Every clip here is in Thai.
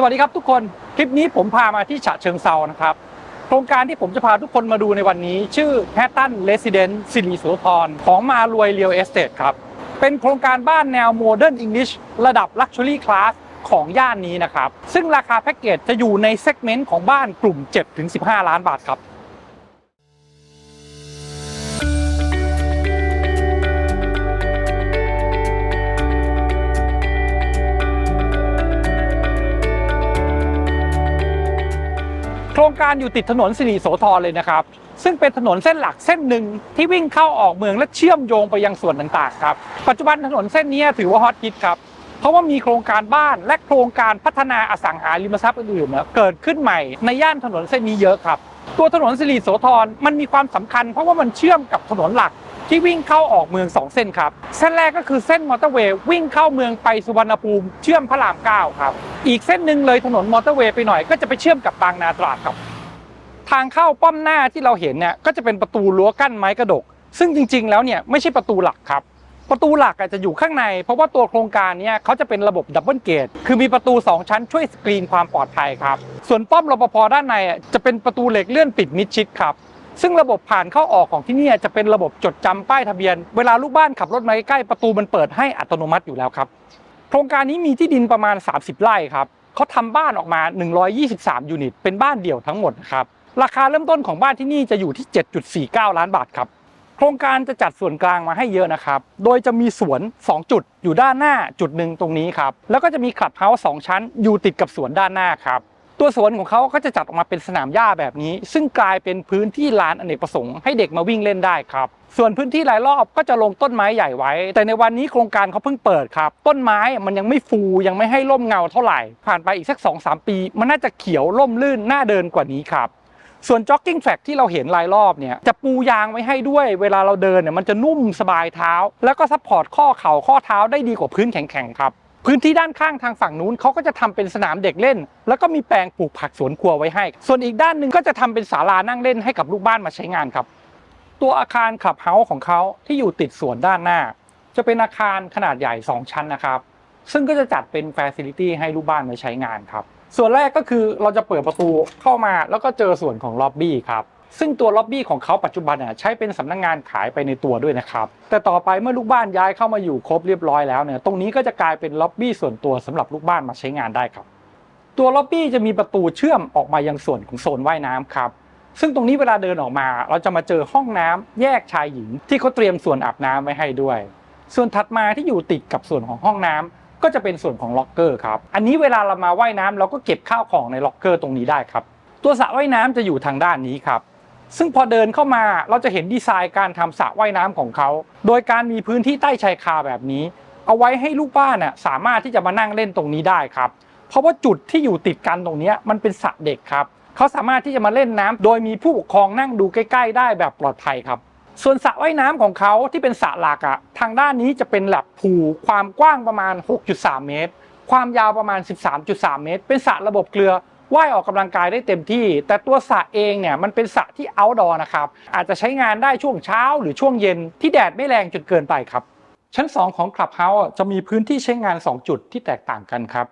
สวัสดีครับทุกคน คลิปนี้ผมพามาที่ฉะเชิงเซานะครับ โครงการที่ผมจะพาทุกคนมาดูในวันนี้ ชื่อ h a t t o n Residence สิริโสธรของมารวยเรียลเอสเตทครับ เป็นโครงการบ้านแนวโมเดิร์นอังกฤษระดับ Luxury Class ของย่านนี้นะครับ ซึ่งราคาแพ็กเกจจะอยู่ในเซกเมนต์ของบ้านกลุ่ม 7-15 ล้านบาทครับ รงการอยู่ติดถนนสิริโสธรเลยนะครับ ซึ่งเป็นถนนเส้นหลักเส้นหนึ่งที่วิ่งเข้าออกเมืองและเชื่อมโยงไปยังส่วนต่างๆครับ ปัจจุบันถนนเส้นนี้ถือว่าฮอตฮิตครับเพราะว่ามีโครงการบ้านและโครงการพัฒนาอสังหาริมทรัพย์อื่นๆเนี่ยเกิดขึ้นใหม่ในย่านถนนเส้นนี้เยอะครับ ตัวถนนสิริโสธรมันมีความสำคัญ เพราะว่ามันเชื่อมกับถนนหลัก ที่วิ่งเข้าออกเมือง 2 เส้นครับ เส้นแรกก็คือเส้นมอเตอร์เวย์วิ่งเข้าเมืองไปสุวรรณภูมิเชื่อมพระรามเก้าครับ อีกเส้นหนึ่งเลยถนนมอเตอร์เวย์ไปหน่อยก็จะไปเชื่อมกับบางนาตราดครับ ทางเข้าป้อมหน้าที่เราเห็นเนี่ยก็จะเป็นประตูรั้วกั้นไม้กระดก ซึ่งจริง ๆ แล้วเนี่ยไม่ใช่ประตูหลักครับประตูหลักอาจจะอยู่ข้างใน เพราะว่าตัวโครงการเนี้เขาจะเป็นระบบดับเบิลเกต คือมีประตู 2 ชั้นช่วยสกรีนความปลอดภัยครับ ส่วนป้อมรปภด้านในจะเป็นประตูเหล็กเลื่อนปิดมิดชิดครับ ซึ่งระบบผ่านเข้าออกของที่นี่จะเป็นระบบจดจำป้ายทะเบียน เวลาลูกบ้านขับรถมาใกล้ประตูมันเปิดให้อัตโนมัติอยู่แล้วครับ โครงการนี้มีที่ดินประมาณ 30 ไร่ครับเขาทำบ้านออกมา 123 ยูนิต เป็นบ้านเดี่ยวทั้งหมดนะครับ ราคาเริ่มต้นของบ้านที่นี่จะอยู่ที่ 7.49 ล้านบาทครับ โครงการจะจัดส่วนกลางมาให้เยอะนะครับ โดยจะมีสวน 2 จุดอยู่ด้านหน้าจุดหนึ่งตรงนี้ครับ แล้วก็จะมีคลับเฮาส์สองชั้นอยู่ติดกับสวนด้านหน้าครับ ตัวสวนของเขาก็จะจัดออกมาเป็นสนามหญ้าแบบนี้ ซึ่งกลายเป็นพื้นที่ลานอเนกประสงค์ให้เด็กมาวิ่งเล่นได้ครับส่วนพื้นที่รายรอบก็จะลงต้นไม้ใหญ่ไว้ แต่ในวันนี้โครงการเขาเพิ่งเปิดครับ ต้นไม้มันยังไม่ฟูยังไม่ให้ร่มเงาเท่าไหร่ ผ่านไปอีกสัก 2-3 ปี มันน่าจะเขียวร่มลื่นน่าเดินกว่านี้ครับส่วนจ็อกกิ้งแฟกที่เราเห็นรายรอบเนี่ยจะปูยางไว้ให้ด้วย เวลาเราเดินเนี่ยมันจะนุ่มสบายเท้า แล้วก็ซัพพอร์ตข้อเข่าข้อเท้าได้ดีกว่าพื้นแข็งๆครับ พื้นที่ด้านข้างทางฝั่งนู้นเขาก็จะทำเป็นสนามเด็กเล่น แล้วก็มีแปลงปลูกผักสวนครัวไว้ให้ ส่วนอีกด้านหนึ่งก็จะทำเป็นศาลานั่งเล่นให้กับลูกบ้านมาใช้งานครับ ตัวอาคารขับเฮาส์ของเขาที่อยู่ติดสวนด้านหน้า จะเป็นอาคารขนาดใหญ่ 2 ชั้นนะครับ ซึ่งก็จะจัดเป็นฟซิลิตี้ให้ลูกบ้านมาใช้งานครับ ส่วนแรกก็คือเราจะเปิดประตูเข้ามาแล้วก็เจอส่วนของล็อบบี้ครับ ซึ่งตัวล็อบบี้ของเขาปัจจุบันเนี่ยใช้เป็นสำนักงงานขายไปในตัวด้วยนะครับ แต่ต่อไปเมื่อลูกบ้านย้ายเข้ามาอยู่ครบเรียบร้อยแล้วเนี่ยตรงนี้ก็จะกลายเป็นล็อบบี้ส่วนตัวสำหรับลูกบ้านมาใช้งานได้ครับ ตัวล็อบบี้จะมีประตูเชื่อมออกมายังส่วนของโซนว่ายน้ำครับซึ่งตรงนี้เวลาเดินออกมา เราจะมาเจอห้องน้ำแยกชายหญิง ที่เขาเตรียมส่วนอาบน้ำไว้ให้ด้วย ส่วนถัดมาที่อยู่ติดกับส่วนของห้องน้ำก็จะเป็นส่วนของล็อกเกอร์ครับอันนี้เวลาเรามาว่ายน้ำเราก็เก็บข้าวของในล็อกเกอร์ตรงนี้ได้ครับตัวสระว่ายน้ำจะอยู่ทางด้านนี้ครับ ซึ่งพอเดินเข้ามาเราจะเห็นดีไซน์การทำสระว่ายน้ำของเขา โดยการมีพื้นที่ใต้ชายคาแบบนี้ เอาไว้ให้ลูกบ้านน่ะสามารถที่จะมานั่งเล่นตรงนี้ได้ครับ เพราะว่าจุดที่อยู่ติดกันตรงนี้มันเป็นสระเด็กครับเขาสามารถที่จะมาเล่นน้ำโดยมีผู้ปกครองนั่งดูใกล้ ๆ ได้แบบปลอดภัยครับ ส่วนสระว่ายน้ำของเขาที่เป็นสระหลักอะทางด้านนี้จะเป็นแลบพูความกว้างประมาณ 6.3 เมตร ความยาวประมาณ 13.3 เมตร เป็นสระระบบเกลือ ว่ายออกกำลังกายได้เต็มที่ แต่ตัวสระเองเนี่ยมันเป็นสระที่ outdoor นะครับ อาจจะใช้งานได้ช่วงเช้าหรือช่วงเย็นที่แดดไม่แรงจนเกินไปครับ ชั้น 2 ของ Clubhouse จะมีพื้นที่ใช้งาน 2 จุดที่แตกต่างกันครับ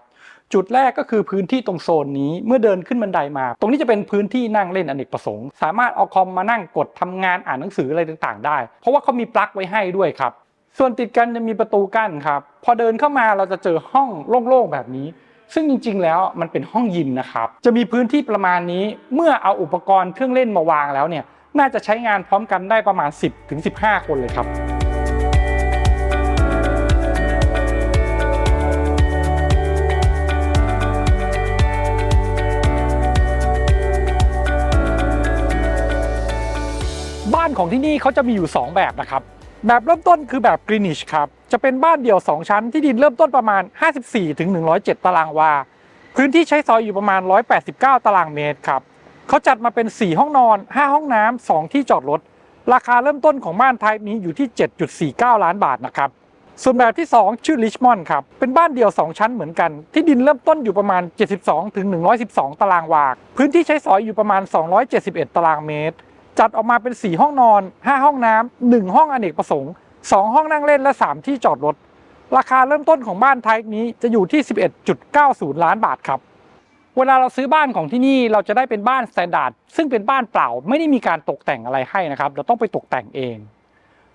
จุดแรกก็คือพื้นที่ตรงโซนนี้เมื่อเดินขึ้นบันไดมา ตรงนี้จะเป็นพื้นที่นั่งเล่นอเนกประสงค์ สามารถเอาคอมมานั่งกดทำงานอ่านหนังสืออะไรต่างๆ ได้ เพราะว่าเขามีปลั๊กไว้ให้ด้วยครับส่วนติดกันจะมีประตูกั้นครับ พอเดินเข้ามาเราจะเจอห้องโล่งๆแบบนี้ ซึ่งจริงๆ แล้วมันเป็นห้องยิมนะครับ จะมีพื้นที่ประมาณนี้ เมื่อเอาอุปกรณ์เครื่องเล่นมาวางแล้วเนี่ย น่าจะใช้งานพร้อมกันได้ประมาณ 10-15 คนเลยครับบ้านของที่นี่เขาจะมีอยู่ 2 แบบนะครับ แบบเริ่มต้นคือแบบกรีนิชครับ จะเป็นบ้านเดี่ยว 2 ชั้นที่ดินเริ่มต้นประมาณ 54-107 ตารางวา พื้นที่ใช้ซอยอยู่ประมาณ 189 ตารางเมตรครับเขาจัดมาเป็น 4 ห้องนอน 5 ห้องน้ำ2ที่จอดรถ ราคาเริ่มต้นของบ้านไทป์นี้อยู่ที่ 7.49 ล้านบาทนะครับ ส่วนแบบที่ 2 ชื่อริชมอนด์ครับ เป็นบ้านเดี่ยว 2 ชั้นเหมือนกัน ที่ดินเริ่มต้นอยู่ประมาณ 72-112 ตารางวา พื้นที่ใช้สอยอยู่ประมาณ 271 ตารางเมตร จัดออกมาเป็น 4 ห้องนอน 5 ห้องน้ำ1ห้องอเนกประสงค์ 2 ห้องนั่งเล่นและ 3 ที่จอดรถ ราคาเริ่มต้นของบ้านไทป์นี้จะอยู่ที่ 11.90 ล้านบาทครับ เวลาเราซื้อบ้านของที่นี่เราจะได้เป็นบ้านสแตนดาร์ดซึ่งเป็นบ้านเปล่าไม่ได้มีการตกแต่งอะไรให้นะครับ เราต้องไปตกแต่งเอง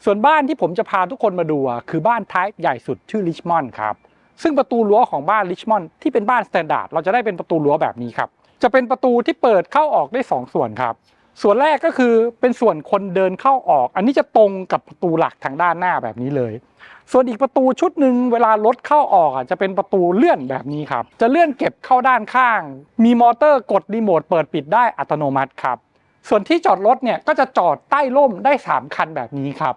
ส่วนบ้านที่ผมจะพาทุกคนมาดูคือบ้านไทป์ใหญ่สุดชื่อริชมอนด์ครับซึ่งประตูรั้วของบ้านริชมอนด์ที่เป็นบ้านสแตนดาร์ดเราจะได้เป็นประตูรั้วแบบนี้ครับจะเป็นประตูที่เปิดเข้าออกได้ 2 ส่วนครับ ส่วนแรกก็คือเป็นส่วนคนเดินเข้าออก อันนี้จะตรงกับประตูหลักทางด้านหน้าแบบนี้เลย ส่วนอีกประตูชุดหนึ่งเวลารถเข้าออกอะจะเป็นประตูเลื่อนแบบนี้ครับ จะเลื่อนเก็บเข้าด้านข้าง มีมอเตอร์กดรีโมทเปิดปิดได้อัตโนมัติครับ ส่วนที่จอดรถเนี่ยก็จะจอดใต้ร่มได้ 3 คันแบบนี้ครับ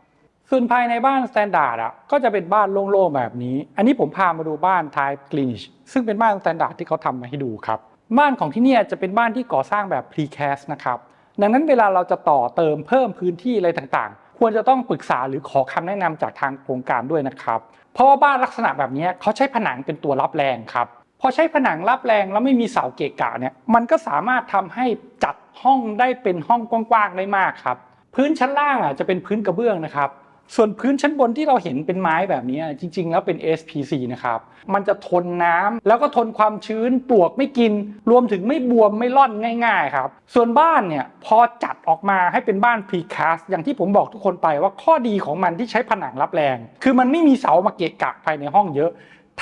ส่วนภายในบ้านสแตนดาร์ดอะก็จะเป็นบ้านโล่งๆแบบนี้ อันนี้ผมพามาดูบ้าน Type Greenish ซึ่งเป็นบ้านสแตนดาร์ดที่เขาทำมาให้ดูครับ บ้านของที่นี่จะเป็นบ้านที่ก่อสร้างแบบ precast นะครับ ดังนั้นเวลาเราจะต่อเติมเพิ่มพื้นที่อะไรต่างๆ ควรจะต้องปรึกษาหรือขอคำแนะนำจากทางโครงการด้วยนะครับ เพราะว่าบ้านลักษณะแบบนี้เขาใช้ผนังเป็นตัวรับแรงครับพอใช้ผนังรับแรงแล้วไม่มีเสาเกะกะเนี่ยมันก็สามารถทำให้จัดห้องได้เป็นห้องกว้างๆได้มากครับ พื้นชั้นล่างอะจะเป็นพื้นกระเบื้องนะครับ ส่วนพื้นชั้นบนที่เราเห็นเป็นไม้แบบนี้จริง ๆ แล้วเป็น SPC นะครับ มันจะทนน้ำแล้วก็ทนความชื้นปลวกไม่กิน รวมถึงไม่บวมไม่ร่อนง่าย ๆ ครับ ส่วนบ้านเนี่ยพอจัดออกมาให้เป็นบ้าน precast อย่างที่ผมบอกทุกคนไปว่าข้อดีของมันที่ใช้ผนังรับแรง คือมันไม่มีเสามาเกะกะภายในห้องเยอะ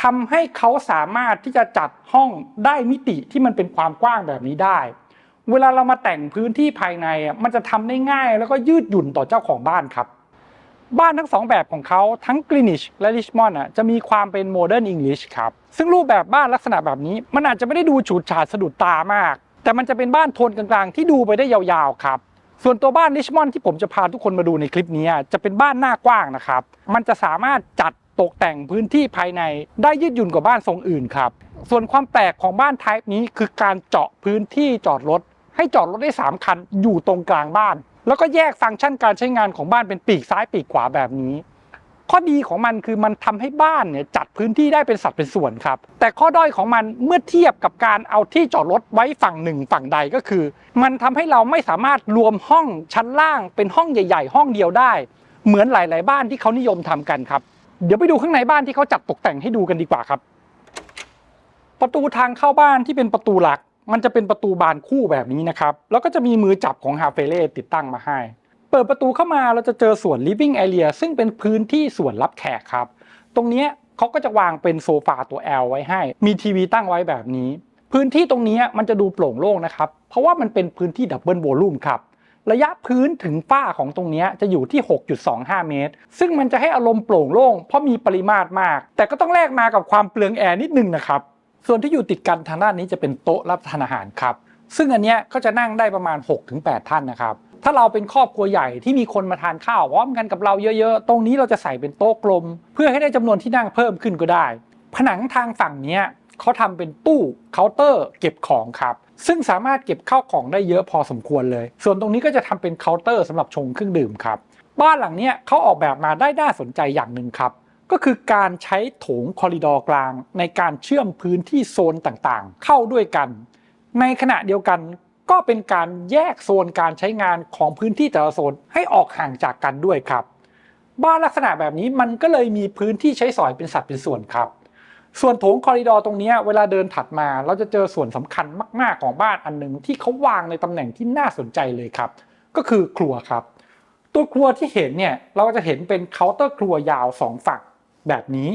ทำให้เขาสามารถที่จะจัดห้องได้มิติที่มันเป็นความกว้างแบบนี้ได้ เวลาเรามาแต่งพื้นที่ภายในอะมันจะทำได้ง่าย แล้วก็ยืดหยุ่นต่อเจ้าของบ้านครับ บ้านทั้งสองแบบของเขาทั้ง Greenish และ Richmond อะจะมีความเป็น Modern English ครับ ซึ่งรูปแบบบ้านลักษณะแบบนี้ มันอาจจะไม่ได้ดูฉูดฉาดสะดุดตามาก แต่มันจะเป็นบ้านโทนกลางๆ ที่ดูไปได้ยาวๆครับส่วนตัวบ้าน Richmond ที่ผมจะพาทุกคนมาดูในคลิปนี้จะเป็นบ้านหน้ากว้างนะครับ มันจะสามารถจัดตกแต่งพื้นที่ภายในได้ยืดหยุ่นกว่าบ้านทรงอื่นครับ ส่วนความแปลกของบ้าน type นี้คือการเจาะพื้นที่จอดรถ ให้จอดรถได้ 3 คันอยู่ตรงกลางบ้าน แล้วก็แยกฟังก์ชันการใช้งานของบ้านเป็นปีกซ้ายปีกขวาแบบนี้ ข้อดีของมันคือมันทำให้บ้านเนี่ยจัดพื้นที่ได้เป็นสัดเป็นส่วนครับ แต่ข้อด้อยของมันเมื่อเทียบกับการเอาที่จอดรถไว้ฝั่งหนึ่งฝั่งใดก็คือ มันทำให้เราไม่สามารถรวมห้องชั้นล่างเป็นห้องใหญ่ ๆ ห้องเดียวได้ เหมือนหลาย ๆ บ้านที่เขานิยมทำกันครับ เดี๋ยวไปดูข้างในบ้านที่เขาจัดตกแต่งให้ดูกันดีกว่าครับ ประตูทางเข้าบ้านที่เป็นประตูหลัก มันจะเป็นประตูบานคู่แบบนี้นะครับแล้วก็จะมีมือจับของฮาเฟเล่ติดตั้งมาให้ เปิดประตูเข้ามาเราจะเจอส่วน living area ซึ่งเป็นพื้นที่ส่วนรับแขกครับ ตรงนี้เขาก็จะวางเป็นโซฟาตัว L ไว้ให้ มีทีวีตั้งไว้แบบนี้ พื้นที่ตรงนี้มันจะดูโปร่งโล่งนะครับ เพราะว่ามันเป็นพื้นที่ดับเบิลโวลูมครับระยะพื้นถึงฝ้าของตรงนี้จะอยู่ที่ 6.25 เมตร ซึ่งมันจะให้อารมณ์โปร่งโล่งเพราะมีปริมาตรมาก แต่ก็ต้องแลกมากับความเปลืองแอร์นิดนึงนะครับ ส่วนที่อยู่ติดกันทางด้านนี้จะเป็นโต๊ะรับทานอาหารครับ ซึ่งอันเนี้ยก็จะนั่งได้ประมาณ 6-8 ท่านนะครับถ้าเราเป็นครอบครัวใหญ่ที่มีคนมาทานข้าวพร้อมกันกับเราเยอะๆ ตรงนี้เราจะใส่เป็นโต๊ะกลม เพื่อให้ได้จำนวนที่นั่งเพิ่มขึ้นก็ได้ ผนังทางฝั่งนี้เขาทำเป็นตู้เคาน์เตอร์เก็บของครับ ซึ่งสามารถเก็บข้าวของได้เยอะพอสมควรเลย ส่วนตรงนี้ก็จะทำเป็นเคาน์เตอร์สำหรับชงเครื่องดื่มครับ บ้านหลังนี้เขาออกแบบมาได้น่าสนใจอย่างหนึ่งครับ ก็คือการใช้โถงคอริดอร์กลางในการเชื่อมพื้นที่โซนต่างๆ เข้าด้วยกัน ในขณะเดียวกันก็เป็นการแยกโซนการใช้งานของพื้นที่แต่ละโซนให้ออกห่างจากกันด้วยครับ บ้านลักษณะแบบนี้มันก็เลยมีพื้นที่ใช้สอยเป็นสัดเป็นส่วนครับ ส่วนโถงคอริดอร์ตรงนี้เวลาเดินถัดมาเราจะเจอส่วนสำคัญมากๆของบ้านอันหนึ่งที่เขาวางในตำแหน่งที่น่าสนใจเลยครับ ก็คือครัวครับ ตัวครัวที่เห็นเนี่ยเราจะเห็นเป็นเคาน์เตอร์ครัวยาวสองฝั่ง แบบนี้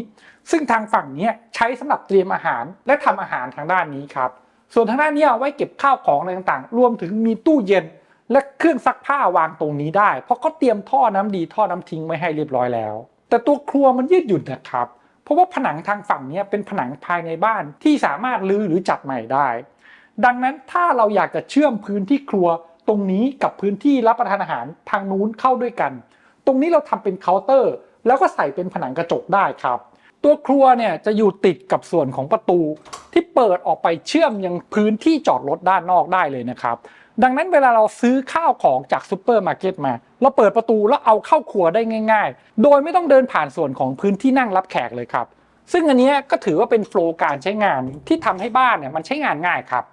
ซึ่งทางฝั่งนี้ใช้สำหรับเตรียมอาหารและทำอาหารทางด้านนี้ครับ ส่วนทางด้านนี้เอาไว้เก็บข้าวของอะไรต่างๆ รวมถึงมีตู้เย็นและเครื่องซักผ้าวางตรงนี้ได้ เพราะเขาเตรียมท่อน้ำดีท่อน้ำทิ้งไว้ให้เรียบร้อยแล้ว แต่ตัวครัวมันยืดหยุ่นนะครับ เพราะว่าผนังทางฝั่งนี้เป็นผนังภายในบ้านที่สามารถรื้อหรือจัดใหม่ได้ ดังนั้นถ้าเราอยากจะเชื่อมพื้นที่ครัวตรงนี้กับพื้นที่รับประทานอาหารทางนู้นเข้าด้วยกัน ตรงนี้เราทำเป็นเคาน์เตอร์ แล้วก็ใส่เป็นผนังกระจกได้ครับ ตัวครัวเนี่ยจะอยู่ติดกับส่วนของประตูที่เปิดออกไปเชื่อมยังพื้นที่จอดรถด้านนอกได้เลยนะครับดังนั้นเวลาเราซื้อข้าวของจากซูเปอร์มาร์เก็ตมา เราเปิดประตูแล้วเอาเข้าครัวได้ง่าย ๆ โดยไม่ต้องเดินผ่านส่วนของพื้นที่นั่งรับแขกเลยครับ ซึ่งอันนี้ก็ถือว่าเป็นโฟล์การใช้งานที่ทำให้บ้านเนี่ยมันใช้งานง่ายครับ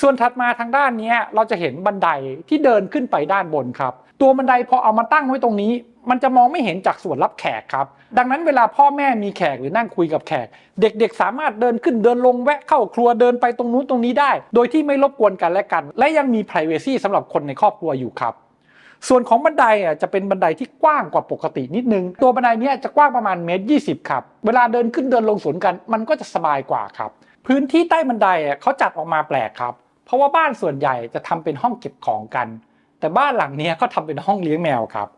ส่วนถัดมาทางด้านนี้เราจะเห็นบันไดที่เดินขึ้นไปด้านบนครับ ตัวบันไดพอเอามาตั้งไว้ตรงนี้ มันจะมองไม่เห็นจากส่วนรับแขกครับ ดังนั้นเวลาพ่อแม่มีแขกหรือนั่งคุยกับแขก เด็กๆ สามารถเดินขึ้นเดินลงแวะเข้าครัวเดินไปตรงนู้นตรงนี้ได้ โดยที่ไม่รบกวนกันและกัน และยังมี p r i เวซีสำหรับคนในครอบครัวอยู่ครับส่วนของบันไดอะจะเป็นบันไดที่กว้างกว่าปกตินิดนึง ตัวบันไดเนี้ยจะกว้างประมาณเมตรยีครับ เวลาเดินขึ้นเดินลงสวนกัน มันก็จะสบายกว่าครับ พื้นที่ใต้บันไดอะเขาจัดออกมาแปลกครับ เพราะว่าบ้านส่วนใหญ่จะทำเป็นห้องเก็บของกัน แต่บ้านหลังนี้ยเขาทำเป็นห้องเลี้ยงแมวครับ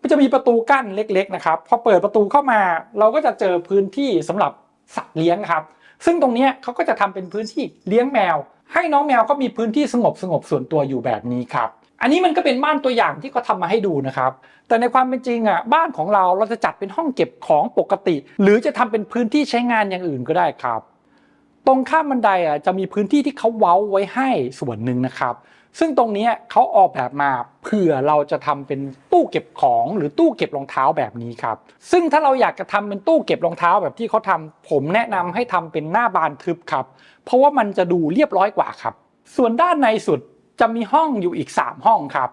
มันจะมีประตูกั้นเล็กๆนะครับพอเปิดประตูเข้ามา เราก็จะเจอพื้นที่สำหรับสัตว์เลี้ยงครับ ซึ่งตรงนี้เขาก็จะทำเป็นพื้นที่เลี้ยงแมว ให้น้องแมวก็มีพื้นที่สงบสงบๆส่วนตัวอยู่แบบนี้ครับอันนี้มันก็เป็นบ้านตัวอย่างที่เขาทำมาให้ดูนะครับ แต่ในความเป็นจริงอะบ้านของเราเราจะจัดเป็นห้องเก็บของปกติ หรือจะทำเป็นพื้นที่ใช้งานอย่างอื่นก็ได้ครับ ตรงข้ามบันไดอะจะมีพื้นที่ที่เขาเว้าไว้ให้ส่วนหนึ่งนะครับ ซึ่งตรงนี้เขาออกแบบมาเผื่อเราจะทำเป็นตู้เก็บของหรือตู้เก็บรองเท้าแบบนี้ครับ ซึ่งถ้าเราอยากจะทำเป็นตู้เก็บรองเท้าแบบที่เขาทำผมแนะนำให้ทำเป็นหน้าบานทึบครับ เพราะว่ามันจะดูเรียบร้อยกว่าครับ ส่วนด้านในสุดจะมีห้องอยู่อีก 3 ห้องครับ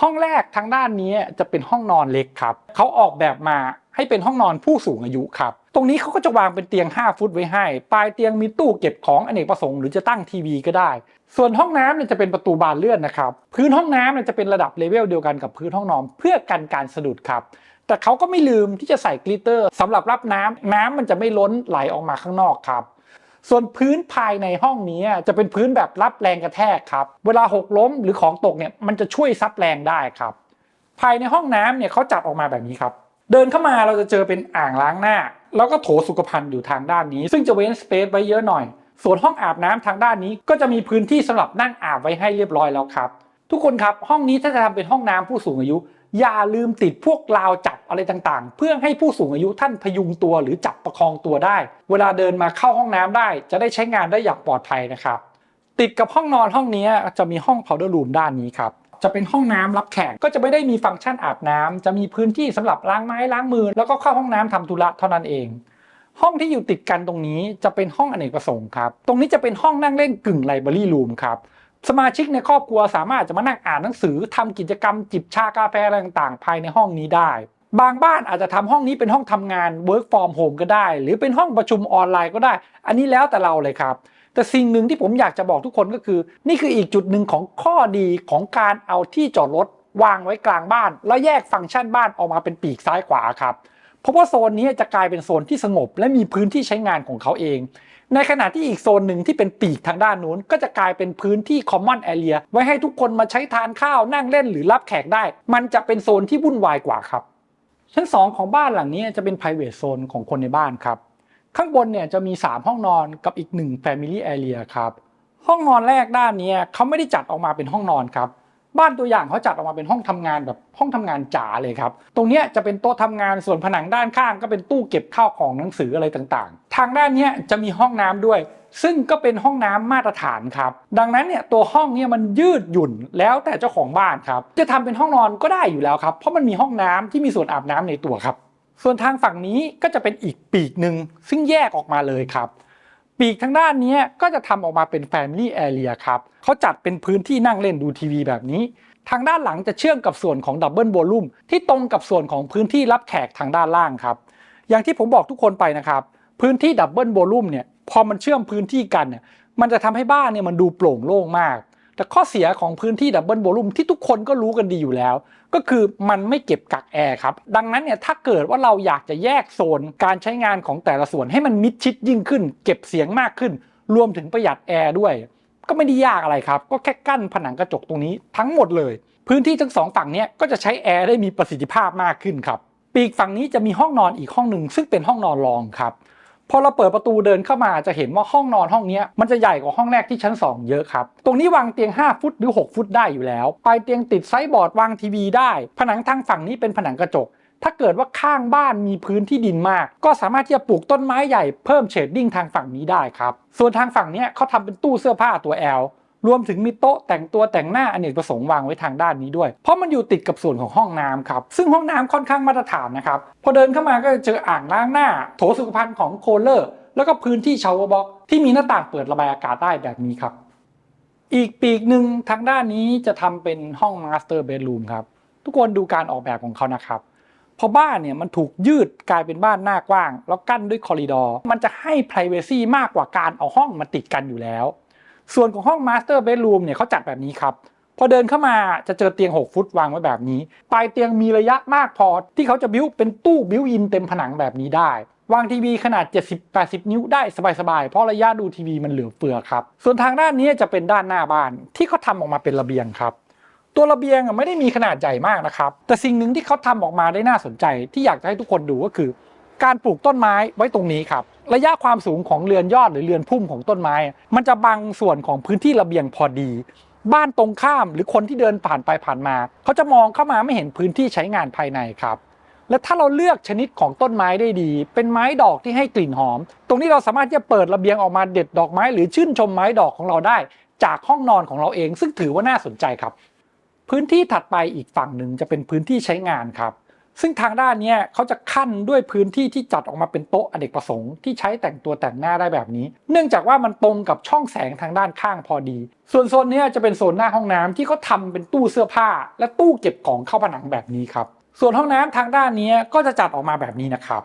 ห้องแรกทางด้านนี้จะเป็นห้องนอนเล็กครับเขาออกแบบมาให้เป็นห้องนอนผู้สูงอายุครับตรงนี้เขาก็จะวางเป็นเตียง 5 ฟุตไว้ให้ ปลายเตียงมีตู้เก็บของอเนกประสงค์หรือจะตั้งทีวีก็ได้ ส่วนห้องน้ำเนี่ยจะเป็นประตูบานเลื่อนนะครับ พื้นห้องน้ำเนี่ยจะเป็นระดับเลเวลเดียวกันกับพื้นห้องนอนเพื่อกันการสะดุดครับ แต่เขาก็ไม่ลืมที่จะใส่กลิตเตอร์สำหรับรับน้ำน้ำมันจะไม่ล้นไหลออกมาข้างนอกครับ ส่วนพื้นภายในห้องนี้จะเป็นพื้นแบบรับแรงกระแทกครับ เวลาหกล้มหรือของตกเนี่ยมันจะช่วยซับแรงได้ครับ ภายในห้องน้ำเนี่ยเขาจัดออกมาแบบนี้ครับ เดินเข้ามาเราจะเจอเป็นอ่างล้างหน้า แล้วก็โถสุขภัณฑ์อยู่ทางด้านนี้ ซึ่งจะเว้นสเปซไว้เยอะหน่อย ส่วนห้องอาบน้ำทางด้านนี้ก็จะมีพื้นที่สำหรับนั่งอาบไว้ให้เรียบร้อยแล้วครับ ทุกคนครับห้องนี้ถ้าจะทำเป็นห้องน้ำผู้สูงอายุ อย่าลืมติดพวกราวจับอะไรต่างๆ เพื่อให้ผู้สูงอายุท่านพยุงตัวหรือจับประคองตัวได้ เวลาเดินมาเข้าห้องน้ำได้ จะได้ใช้งานได้อย่างปลอดภัยนะครับ ติดกับห้องนอนห้องนี้จะมีห้อง powder room ด้านนี้ครับจะเป็นห้องน้ำรับแขกก็จะไม่ได้มีฟังก์ชันอาบน้ำจะมีพื้นที่สำหรับล้างไม้ล้างมือ แล้วก็เข้าห้องน้ำทำธุระเท่านั้นเอง ห้องที่อยู่ติดกันตรงนี้จะเป็นห้องอเนกประสงค์ครับ ตรงนี้จะเป็นห้องนั่งเล่นกึ่งไลบรารีรูมครับ สมาชิกในครอบครัวสามารถจะมานั่งอ่านหนังสือทำกิจกรรมจิบชากาแฟอะไรต่างๆ ภายในห้องนี้ได้ บางบ้านอาจจะทำห้องนี้เป็นห้องทำงาน work from home ก็ได้ หรือเป็นห้องประชุมออนไลน์ก็ได้ อันนี้แล้วแต่เราเลยครับ แต่สิ่งหนึ่งที่ผมอยากจะบอกทุกคนก็คือ นี่คืออีกจุดหนึ่งของข้อดีของการเอาที่จอดรถวางไว้กลางบ้าน แล้วแยกฟังก์ชันบ้านออกมาเป็นปีกซ้ายขวาครับ เพราะว่าโซนนี้จะกลายเป็นโซนที่สงบ และมีพื้นที่ใช้งานของเขาเอง ในขณะที่อีกโซนหนึ่งที่เป็นปีกทางด้านนู้น ก็จะกลายเป็นพื้นที่ common area ไว้ให้ทุกคนมาใช้ทานข้าวนั่งเล่นหรือรับแขกได้ มันจะเป็นโซนที่วุ่นวายกว่าครับ ชั้น 2 ของบ้านหลังนี้จะเป็น private zone ของคนในบ้านครับ ข้างบนเนี่ยจะมี 3 ห้องนอนกับอีก 1 family area ครับห้องนอนแรกด้านนี้เขาไม่ได้จัดออกมาเป็นห้องนอนครับ บ้านตัวอย่างเขาจัดออกมาเป็นห้องทำงานแบบห้องทำงานจ๋าเลยครับ ตรงนี้จะเป็นโต๊ะทำงานส่วนผนังด้านข้างก็เป็นตู้เก็บข้าวของหนังสืออะไรต่างๆ ทางด้านนี้จะมีห้องน้ำด้วย ซึ่งก็เป็นห้องน้ำมาตรฐานครับ ดังนั้นเนี่ยตัวห้องเนี่ยมันยืดหยุ่นแล้วแต่เจ้าของบ้านครับ จะทำเป็นห้องนอนก็ได้อยู่แล้วครับ เพราะมันมีห้องน้ำที่มีส่วนอาบน้ำในตัวครับ ส่วนทางฝั่งนี้ก็จะเป็นอีกปีกหนึ่งซึ่งแยกออกมาเลยครับ ปีกทางด้านนี้ก็จะทำออกมาเป็น Family Area ครับเขาจัดเป็นพื้นที่นั่งเล่นดูทีวีแบบนี้ ทางด้านหลังจะเชื่อมกับส่วนของดับเบิล o ล u ่มที่ตรงกับส่วนของพื้นที่รับแขกทางด้านล่างครับ อย่างที่ผมบอกทุกคนไปนะครับพื้นที่ดับเบิล o ล u ่มเนี่ยพอมันเชื่อมพื้นที่กันเนี่ยมันจะทำให้บ้านเนี่ยมันดูโปร่งโล่งมาก แต่ข้อเสียของพื้นที่ดับเบิล o ล u ่มที่ทุกคนก็รู้กันดีอยู่แล้ว ก็คือมันไม่เก็บกักแอร์ครับ ดังนั้นเนี่ยถ้าเกิดว่าเราอยากจะแยกโซนการใช้งานของแต่ละส่วนให้มันมิดชิดยิ่งขึ้น เก็บเสียงมากขึ้น รวมถึงประหยัดแอร์ด้วย ก็ไม่ได้ยากอะไรครับ ก็แค่กั้นผนังกระจกตรงนี้ทั้งหมดเลย พื้นที่ทั้งสองฝั่งเนี้ยก็จะใช้แอร์ได้มีประสิทธิภาพมากขึ้นครับปีกฝั่งนี้จะมีห้องนอนอีกห้องหนึ่งซึ่งเป็นห้องนอนรองครับ พอเราเปิดประตูเดินเข้ามาจะเห็นว่าห้องนอนห้องนี้มันจะใหญ่กว่าห้องแรกที่ชั้น 2 เยอะครับ ตรงนี้วางเตียง 5 ฟุตหรือ 6 ฟุตได้อยู่แล้ว ปลายเตียงติดไซส์บอร์ดวางทีวีได้ ผนังทางฝั่งนี้เป็นผนังกระจก ถ้าเกิดว่าข้างบ้านมีพื้นที่ดินมาก ก็สามารถที่จะปลูกต้นไม้ใหญ่เพิ่มเชดดิ้งทางฝั่งนี้ได้ครับ ส่วนทางฝั่งนี้เขาทำเป็นตู้เสื้อผ้าตัว L รวมถึงมีโต๊ะแต่งตัวแต่งหน้าอเนกประสงค์วางไว้ทางด้านนี้ด้วย เพราะมันอยู่ติดกับส่วนของห้องน้ำครับ ซึ่งห้องน้ำค่อนข้างมาตรฐานนะครับ พอเดินเข้ามาก็จะเจออ่างล้างหน้า โถสุขภัณฑ์ของโคลเลอร์ แล้วก็พื้นที่ชาว์บ็อกที่มีหน้าต่างเปิดระบายอากาศได้แบบนี้ครับ อีกปีกหนึ่งทางด้านนี้จะทำเป็นห้องมาสเตอร์เบดรูมครับ ทุกคนดูการออกแบบของเขานะครับพอบ้านเนี่ยมันถูกยืดกลายเป็นบ้านหน้ากว้าง แล้วกั้นด้วยคอริดอร์ มันจะให้ p r i เวซีมากกว่าการเอาห้องมาติดกันอยู่แล้ว ส่วนของห้องมาสเตอร์เบดรูมเนี่ยเขาจัดแบบนี้ครับ พอเดินเข้ามาจะเจอเตียง 6 ฟุตวางไว้แบบนี้ ปลายเตียงมีระยะมากพอที่เขาจะบิ้วเป็นตู้บิ้วอินเต็มผนังแบบนี้ได้ วางทีวีขนาด 70-80 นิ้วได้สบายๆ เพราะระยะดูทีวีมันเหลือเฟือครับ ส่วนทางด้านนี้จะเป็นด้านหน้าบ้านที่เขาทำออกมาเป็นระเบียงครับตัวระเบียงไม่ได้มีขนาดใหญ่มากนะครับ แต่สิ่งหนึ่งที่เขาทำออกมาได้น่าสนใจที่อยากจะให้ทุกคนดูก็คือ การปลูกต้นไม้ไว้ตรงนี้ครับระยะความสูงของเรือนยอดหรือเรือนพุ่มของต้นไม้ มันจะบังส่วนของพื้นที่ระเบียงพอดี บ้านตรงข้ามหรือคนที่เดินผ่านไปผ่านมา เขาจะมองเข้ามาไม่เห็นพื้นที่ใช้งานภายในครับ และถ้าเราเลือกชนิดของต้นไม้ได้ดี เป็นไม้ดอกที่ให้กลิ่นหอม ตรงนี้เราสามารถที่จะเปิดระเบียงออกมาเด็ดดอกไม้ หรือชื่นชมไม้ดอกของเราได้ จากห้องนอนของเราเอง ซึ่งถือว่าน่าสนใจครับ พื้นที่ถัดไปอีกฝั่งหนึ่งจะเป็นพื้นที่ใช้งานครับ ซึ่งทางด้านนี้เขาจะขั้นด้วยพื้นที่ที่จัดออกมาเป็นโต๊ะอเนกประสงค์ที่ใช้แต่งตัวแต่งหน้าได้แบบนี้ เนื่องจากว่ามันตรงกับช่องแสงทางด้านข้างพอดี ส่วนโซนนี้จะเป็นโซนหน้าห้องน้ำที่เขาทำเป็นตู้เสื้อผ้า และตู้เก็บของเข้าผนังแบบนี้ครับ ส่วนห้องน้ำทางด้านนี้ก็จะจัดออกมาแบบนี้นะครับ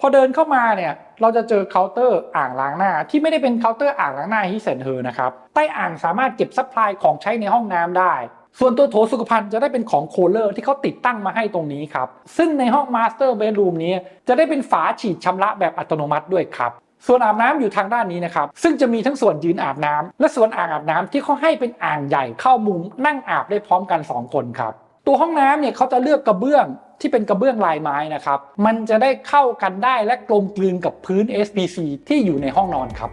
พอเดินเข้ามาเนี่ยเราจะเจอเคาน์เตอร์อ่างล้างหน้า ที่ไม่ได้เป็นเคาน์เตอร์อ่างล้างหน้าฮิเซนเฮอร์นะครับใต้อ่างสามารถเก็บซัพพลายของใช้ในห้องน้ำได้ ส่วนตัวโถสุขภัณฑ์จะได้เป็นของโคลเลอร์ที่เขาติดตั้งมาให้ตรงนี้ครับ ซึ่งในห้องมาสเตอร์เบดรูมนี้ จะได้เป็นฝาฉีดชำระแบบอัตโนมัติด้วยครับ ส่วนอาบน้ำอยู่ทางด้านนี้นะครับ ซึ่งจะมีทั้งส่วนยืนอาบน้ำและส่วนอ่างอาบน้ำที่เขาให้เป็นอ่างใหญ่เข้ามุมนั่งอาบได้พร้อมกันสองคนครับ ตัวห้องน้ำเนี่ยเขาจะเลือกกระเบื้องที่เป็นกระเบื้องลายไม้นะครับ มันจะได้เข้ากันได้และกลมกลืนกับพื้น SPC ที่อยู่ในห้องนอนครับ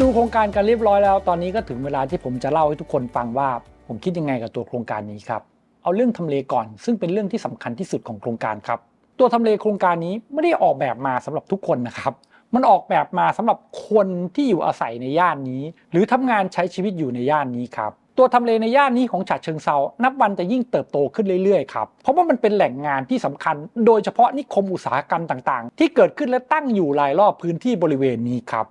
ดูโครงการกันเรียบร้อยแล้ว ตอนนี้ก็ถึงเวลาที่ผมจะเล่าให้ทุกคนฟังว่า ผมคิดยังไงกับตัวโครงการนี้ครับ เอาเรื่องทำเลก่อน ซึ่งเป็นเรื่องที่สำคัญที่สุดของโครงการครับ ตัวทำเลโครงการนี้ไม่ได้ออกแบบมาสำหรับทุกคนนะครับ มันออกแบบมาสำหรับคนที่อยู่อาศัยในย่านนี้ หรือทำงานใช้ชีวิตอยู่ในย่านนี้ครับตัวทำเลในย่านนี้ของฉะเชิงเซา นับวันจะยิ่งเติบโตขึ้นเรื่อยๆครับ เพราะว่ามันเป็นแหล่งงานที่สำคัญ โดยเฉพาะนิคมอุตสาหกรรมต่างๆ ที่เกิดขึ้นและตั้งอยู่รายรอบพื้นที่บริเวณนี้ครับ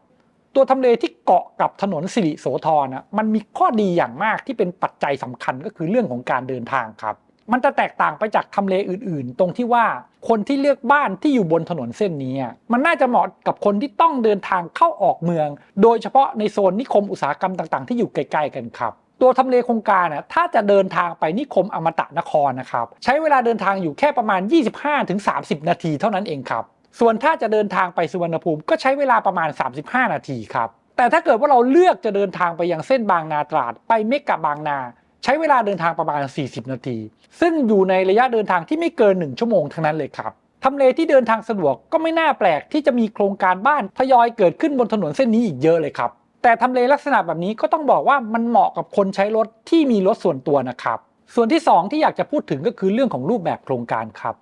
ตัวทำเลที่เกาะกับถนนสิริโสธรนะมันมีข้อดีอย่างมากที่เป็นปัจจัยสำคัญก็คือเรื่องของการเดินทางครับ มันจะแตกต่างไปจากทำเลอื่นๆ ตรงที่ว่าคนที่เลือกบ้านที่อยู่บนถนนเส้นนี้ มันน่าจะเหมาะกับคนที่ต้องเดินทางเข้าออกเมือง โดยเฉพาะในโซนนิคมอุตสาหกรรมต่างๆ ที่อยู่ใกล้ๆกันครับตัวทำเลโครงการนะถ้าจะเดินทางไปนิคมอมตะนครนะครับ ใช้เวลาเดินทางอยู่แค่ประมาณ 25-30 นาทีเท่านั้นเองครับ ส่วนถ้าจะเดินทางไปสุวรรณภูมิก็ใช้เวลาประมาณ 35 นาทีครับ แต่ถ้าเกิดว่าเราเลือกจะเดินทางไปยังเส้นบางนาตราด ไปเมกะบางนา ใช้เวลาเดินทางประมาณ 40 นาที ซึ่งอยู่ในระยะเดินทางที่ไม่เกิน 1 ชั่วโมงทั้งนั้นเลยครับทำเลที่เดินทางสะดวกก็ไม่น่าแปลกที่จะมีโครงการบ้านทยอยเกิดขึ้นบนถนนเส้นนี้อีกเยอะเลยครับแต่ทำเลลักษณะแบบนี้ก็ต้องบอกว่ามันเหมาะกับคนใช้รถที่มีรถส่วนตัวนะครับ ส่วนที่ 2 ที่อยากจะพูดถึงก็คือเรื่องของรูปแบบโครงการครับ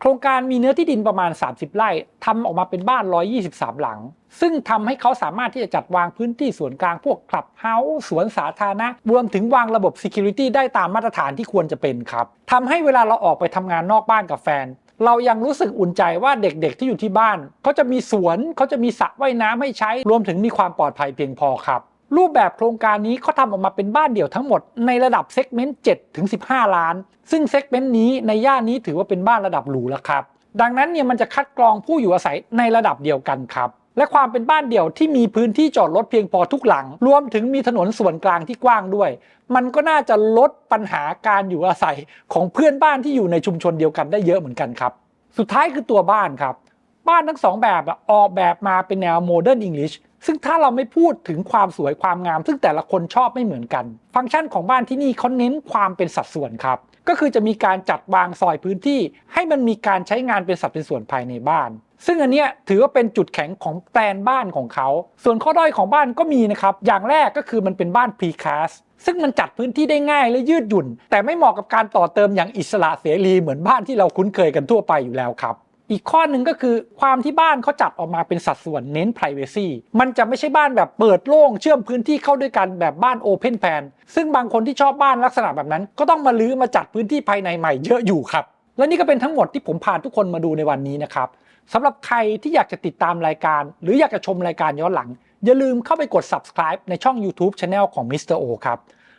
โครงการมีเนื้อที่ดินประมาณ 30 ไร่ทำออกมาเป็นบ้าน 123 หลัง ซึ่งทำให้เขาสามารถที่จะจัดวางพื้นที่ส่วนกลางพวกคลับเฮาส์สวนสาธารณะ รวมถึงวางระบบ Security ได้ตามมาตรฐานที่ควรจะเป็นครับทำให้เวลาเราออกไปทำงานนอกบ้านกับแฟน เรายังรู้สึกอุ่นใจว่าเด็กๆที่อยู่ที่บ้านเขาจะมีสวนเขาจะมีสระว่ายน้ำให้ใช้ รวมถึงมีความปลอดภัยเพียงพอครับ รูปแบบโครงการนี้เขาทำออกมาเป็นบ้านเดี่ยวทั้งหมดในระดับเซกเมนต์7ถึง15 ล้าน ซึ่งเซกเมนต์นี้ในย่านนี้ถือว่าเป็นบ้านระดับหรูแล้วครับ ดังนั้นเนี่ยมันจะคัดกรองผู้อยู่อาศัยในระดับเดียวกันครับ และความเป็นบ้านเดี่ยวที่มีพื้นที่จอดรถเพียงพอทุกหลัง รวมถึงมีถนนส่วนกลางที่กว้างด้วย มันก็น่าจะลดปัญหาการอยู่อาศัยของเพื่อนบ้านที่อยู่ในชุมชนเดียวกันได้เยอะเหมือนกันครับ สุดท้ายคือตัวบ้านครับ บ้านทั้งสองแบบออกแบบมาเป็นแนวโมเดิร์นอังกฤษซึ่งถ้าเราไม่พูดถึงความสวยความงาม ซึ่งแต่ละคนชอบไม่เหมือนกัน ฟังก์ชันของบ้านที่นี่เขาเน้นความเป็นสัดส่วนครับ ก็คือจะมีการจัดวางซอยพื้นที่ ให้มันมีการใช้งานเป็นสัดเป็นส่วนภายในบ้าน ซึ่งอันเนี้ยถือว่าเป็นจุดแข็งของแปลนบ้านของเขา ส่วนข้อด้อยของบ้านก็มีนะครับ อย่างแรกก็คือมันเป็นบ้าน precast ซึ่งมันจัดพื้นที่ได้ง่ายและยืดหยุ่น แต่ไม่เหมาะกับการต่อเติมอย่างอิสระเสรีเหมือนบ้านที่เราคุ้นเคยกันทั่วไปอยู่แล้วครับ อีกข้อหนึ่งก็คือความที่บ้านเขาจัดออกมาเป็นสัดส่วนเน้น Privacy มันจะไม่ใช่บ้านแบบเปิดโล่งเชื่อมพื้นที่เข้าด้วยกันแบบบ้าน Open Plan ซึ่งบางคนที่ชอบบ้านลักษณะแบบนั้น ก็ต้องมาลื้อมาจัดพื้นที่ภายในใหม่เยอะอยู่ครับ และนี่ก็เป็นทั้งหมดที่ผมพาทุกคนมาดูในวันนี้นะครับสำหรับใครที่อยากจะติดตามรายการ หรืออยากจะชมรายการย้อนหลัง อย่าลืมเข้าไปกด subscribe ในช่อง YouTube Channel ของ Mr. O ครับ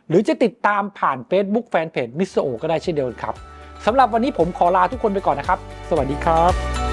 หรือจะติดตามผ่าน Facebook Fanpage Mr. O ก็ได้เช่นเดียวกันครับ สำหรับวันนี้ผมขอลาทุกคนไปก่อนนะครับ สวัสดีครับ